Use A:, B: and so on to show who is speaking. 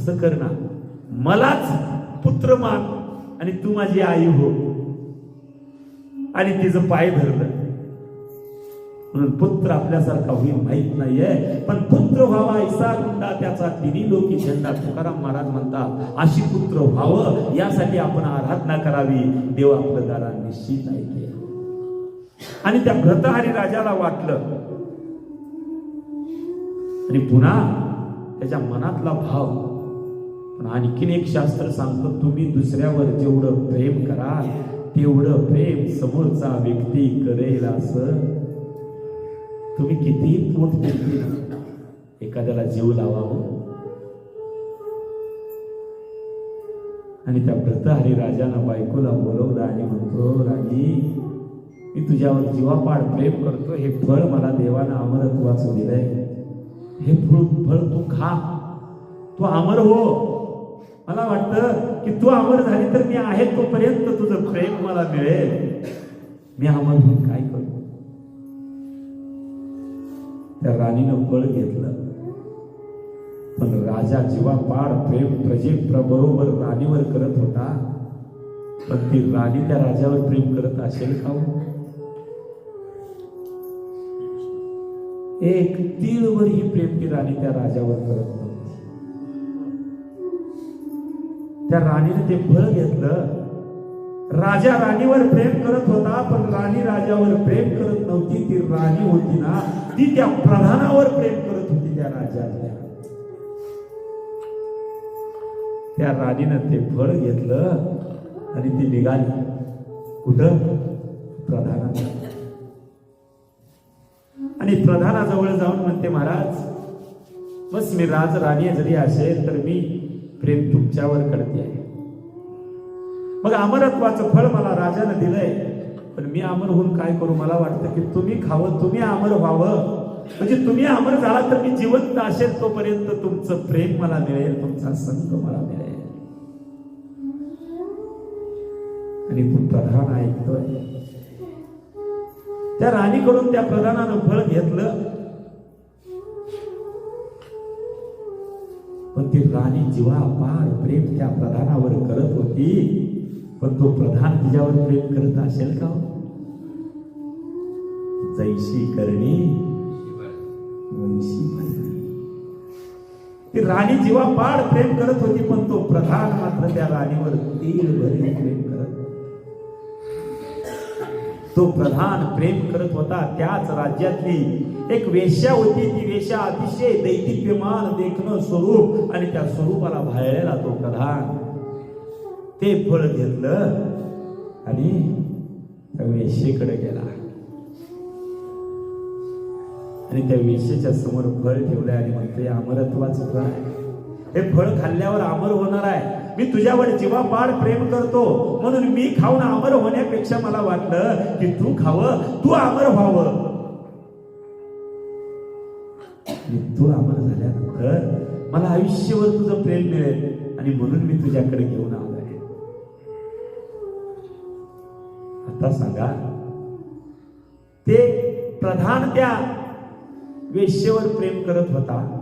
A: असं कर ना. मलाच पुत्र मान आणि तू माझी आई हो. आणि तिचं पाय धरलं म्हणून पुत्र आपल्यासारखा होईल माहीत नाहीये. पण पुत्र व्हावा ऐसा गुंडा त्याचा तिन्ही लोकी झेंडा तुकाराम महाराज म्हणतात अशी पुत्र व्हावं यासाठी आपण आराधना करावी. देव आपलं दारा निश्चित आहे आणि त्या भ्रतहारी राजाला वाटलं. आणि पुन्हा त्याच्या मनातला भाव पण आणखीन एक शास्त्र सांगतो तुम्ही दुसऱ्यावर जेवढं प्रेम कराल तेवढं प्रेम समोरचा व्यक्ती करेल असं. तुम्ही कितीही पोट देतील एखाद्याला जीव लावावं हो. आणि त्या व्रतहरी राजानं बायकोला बोलवलं आणि म्हणतो राणी मी तुझ्यावर जीवापाड प्रेम करतो हे फळ मला देवानं अमरत्वाचं दिलंय. हे फळ फळ तू खा. तू अमर हो. मला वाटतं की तू अमर झाली तर मी आहे तोपर्यंत तुझं प्रेम मला मिळेल. मी अमर म्हणून काय करू? त्या राणीनं बळ घेतलं. पण राजा जीवापाड प्रेम प्रजे बरोबर राणीवर करत होता. पण ती राणी त्या राजावर प्रेम करत असेल का हो? एक तीळवर ही प्रेम ती राणी त्या राजावर करत त्या राणीने ते फळ घेतलं. राजा राणीवर प्रेम करत होता पण राणी राजावर प्रेम करत नव्हती. ती राणी होती ना ती त्या प्रधानावर प्रेम करत होती त्या राजाच्या त्या राणीनं ते फळ घेतलं आणि ती निघाली. कुठं? प्रधानाच्या आणि प्रधानाजवळ जाऊन म्हणते महाराज बस मी राज राणी जरी असेल तर मी प्रेम तुमच्यावर करते आहे. मग अमरत्वाचं फळ मला राजानं दिलंय. पण मी अमर होऊन काय करू? मला वाटतं की तुम्ही खावं तुम्ही अमर व्हावं. म्हणजे तुम्ही अमर झाला तर मी जिवंत असेल तोपर्यंत तुमचं प्रेम मला मिळेल तुमचा संग मला मिळेल. आणि तू प्रधान ऐकतोय. त्या राणीकडून त्या प्रधानानं फळ घेतलं. ती राणी जीवा अपार प्रेम त्या प्रधानावर करत होती. पण तो प्रधान तिच्यावर प्रेम करत असेल का? जैशी करणी ती राणी जीवा पाड प्रेम करत होती पण तो प्रधान मात्र त्या राणीवर तीळ भरी प्रेम करत तो प्रधान प्रेम करत होता त्याच राज्यातली एक वेश्या होती. ती वेश्या अतिशय दैदिप्यमान देखणं स्वरूप आणि त्या स्वरूपाला भाळलेला तो प्रधान. ते फळ घेतलं आणि त्या वेश्येकडे गेला. आणि त्या वेश्येच्या समोर फळ ठेवलं आणि म्हणते अमरत्वाचं फळ आहे. हे फळ खाल्ल्यावर अमर होणार आहे. मी तुझ्यावर जीवापाड प्रेम करतो. म्हणून मी खाऊन अमर होण्यापेक्षा मला वाटलं की तू खावं तू अमर व्हावं. तू अमर झाल्यानंतर मला आयुष्यभर तुझं प्रेम मिळेल आणि म्हणून मी तुझ्याकडे घेऊन आलो आहे. आता सांगा ते प्रधान त्या वेश्येवर प्रेम करत होता.